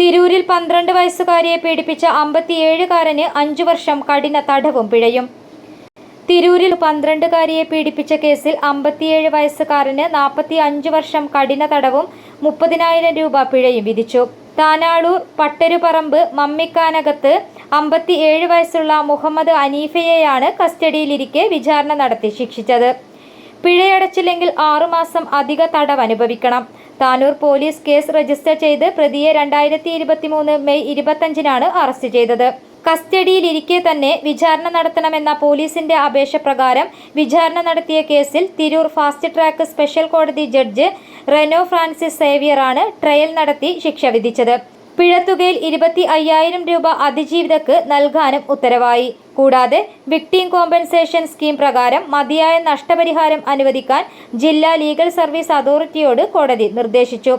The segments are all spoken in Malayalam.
തിരൂരിൽ പന്ത്രണ്ട് വയസ്സുകാരിയെ പീഡിപ്പിച്ച അമ്പത്തിയേഴുകാരന് അഞ്ചു വർഷം കഠിന തടവും പിഴയും. തിരൂരിൽ പന്ത്രണ്ടുകാരിയെ പീഡിപ്പിച്ച കേസിൽ അമ്പത്തിയേഴ് വയസ്സുകാരന് നാൽപ്പത്തി അഞ്ച് വർഷം കഠിന തടവും മുപ്പതിനായിരം രൂപ പിഴയും വിധിച്ചു. താനാളൂർ പട്ടരുപറമ്പ് മമ്മിക്കാനകത്ത് അമ്പത്തിയേഴ് വയസ്സുള്ള മുഹമ്മദ് അനീഫയെയാണ് കസ്റ്റഡിയിലിരിക്കെ വിചാരണ നടത്തി ശിക്ഷിച്ചത്. പിഴയടച്ചില്ലെങ്കിൽ ആറുമാസം അധിക തടവ് അനുഭവിക്കണം താനൂർ പോലീസ് കേസ് രജിസ്റ്റർ ചെയ്ത് പ്രതിയെ രണ്ടായിരത്തി ഇരുപത്തി മൂന്ന് മെയ് ഇരുപത്തഞ്ചിനാണ് അറസ്റ്റ് ചെയ്തത്. കസ്റ്റഡിയിലിരിക്കെ തന്നെ വിചാരണ നടത്തണമെന്ന പോലീസിന്റെ അപേക്ഷ പ്രകാരം വിചാരണ നടത്തിയ കേസിൽ തിരൂർ ഫാസ്റ്റ് ട്രാക്ക് സ്പെഷ്യൽ കോടതി ജഡ്ജ് റെനോ ഫ്രാൻസിസ് സേവിയറാണ് ട്രയൽ നടത്തി ശിക്ഷ വിധിച്ചത്. പിഴത്തുകയിൽ ഇരുപത്തി അയ്യായിരം രൂപ അതിജീവിതക്ക് നൽകാനും ഉത്തരവായി. കൂടാതെ വിക്ടീം കോമ്പൻസേഷൻ സ്കീം പ്രകാരം മതിയായ നഷ്ടപരിഹാരം അനുവദിക്കാൻ ജില്ലാ ലീഗൽ സർവീസ് അതോറിറ്റിയോട് കോടതി നിർദ്ദേശിച്ചു.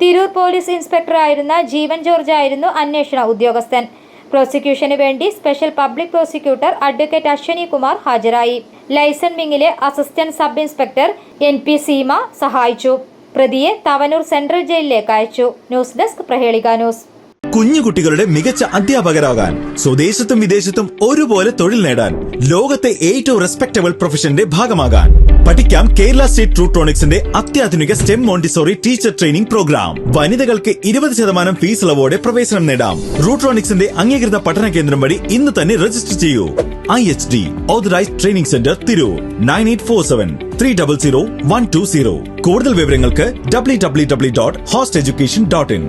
തിരൂർ പോലീസ് ഇൻസ്പെക്ടറായിരുന്ന ജീവൻ ജോർജ് ആയിരുന്നു അന്വേഷണ ഉദ്യോഗസ്ഥൻ. പ്രോസിക്യൂഷന് വേണ്ടി special public prosecutor advocate Ashwini Kumar ഹാജരായി. Liaison വിങ്ങിലെ assistant sub inspector N P Seema സഹായിച്ചു. പ്രതിയെ തവനൂർ സെൻട്രൽ ജയിലിലേക്ക് അയച്ചു. News desk Prahelika news. കുഞ്ഞുകുട്ടികളുടെ മികച്ച അധ്യാപകരാകാൻ സ്വദേശത്തും വിദേശത്തും ഒരുപോലെ തൊഴിൽ നേടാൻ ലോകത്തെ ഏറ്റവും റെസ്പെക്ടബിൾ പ്രൊഫഷന്റെ ഭാഗമാകാൻ. പഠിക്കാം കേരള സ്റ്റേറ്റ് ട്രൂട്രോണിക്സിന്റെ അത്യാധുനിക stem Montessori teacher training programme. വനിതകൾക്ക് ഇരുപത് ശതമാനം ഫീസ് ഇളവോടെ പ്രവേശനം നേടാം. റൂട്രോണിക്സിന്റെ അംഗീകൃത പഠന കേന്ദ്രം വഴി ഇന്ന് തന്നെ രജിസ്റ്റർ ചെയ്യൂ. I H D authorised training centre Tirur nine eight four seven three double zero one two zero കൂടുതൽ വിവരങ്ങൾക്ക് W W W dot host education dot in